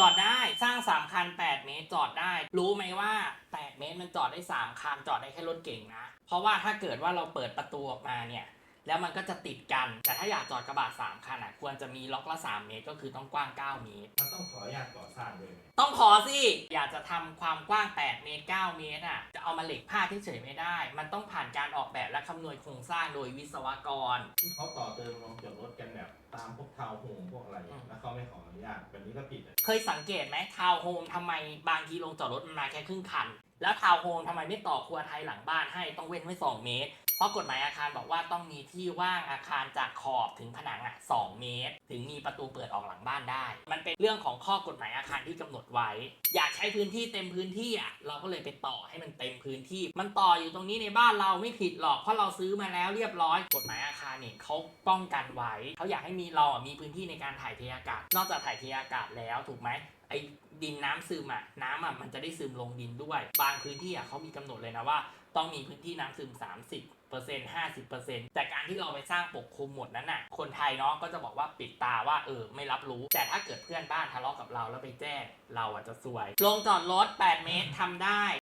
จอดได้สร้าง 3 คัน 8 เมตรจอดได้ รู้ไหมว่า 8 เมตรมันจอดได้ 3 คัน จอดได้แค่รถเก่งนะ เพราะว่าถ้าเกิดว่าเราเปิดประตูออกมาเนี่ยแล้วมันก็จะติดกัน แต่ถ้าอยากจอดกระบะ3คันอะควรจะมีล็อกละ 3 เมตร ก็คือต้องกว้าง 9 เมตร มันต้องขออนุญาตก่อสร้างด้วยไหมต้องขอสิ อยากจะทำความกว้าง 8 เมตร 9 เมตรอะ จะเอามาเหล็กพาดเฉยๆไม่ได้ มันต้องผ่านการออกแบบและคำนวณโครงสร้างโดยวิศวกร ที่เขาต่อเติมลงจอดรถกันแบบตามพวกทาวน์โฮมพวกอะไรอืม แล้วเขาไม่ขออนุญาตแบบนี้ก็ผิดอะเคยสังเกตไหมทาวน์โฮมทำไมบางทีลงจอดรถมันมาแค่ครึ่งคัน แล้วทาวน์โฮมทำไมไม่ต่อครัวไทยหลังบ้านให้ต้องเว้นไว้2เมตร เพราะกฎหมายอาคารบอกว่าต้องมีที่ว่างอาคารจากขอบถึงผนังอะ2เมตร ถึงมีประตูเปิดออกหลังบ้านได้ มันเป็นเรื่องของข้อกฎหมายอาคารที่กำหนดไว้ อยากใช้พื้นที่เต็มพื้นที่อะเราก็เลยไปต่อให้มันเต็มพื้นที่ มันต่ออยู่ตรงนี้ในบ้านเราไม่ผิดหรอกเพราะเราซื้อมาแล้วเรียบร้อย กฎหมายอาคารเนี่ยเขาป้องกันไว้เขาอยากให้มีเราอะมีพื้นที่ในการถ่ายเทอากาศ นอกจากถ่ายเทอากาศแล้วถูกไหมไอ้ดินน้ำซึมอะน้ำอะมันจะได้ซึมลงดินด้วย บางพื้นที่อะเขามีกำหนดเลยนะว่า ต้องมีพื้นที่น้ำซึม 30เปอร์เซ็นต์ห้าสิบเปอร์เซ็นต์แต่การที่เราไปสร้างปกคลุมหมดนั้นน่ะ คนไทยเนาะก็จะบอกว่าปิดตาว่าเออไม่รับรู้ แต่ถ้าเกิดเพื่อนบ้านทะเลาะกับเราแล้วไปแจ้ง เราอะจะซวย ลงจอดรถ 8 เมตรทำได้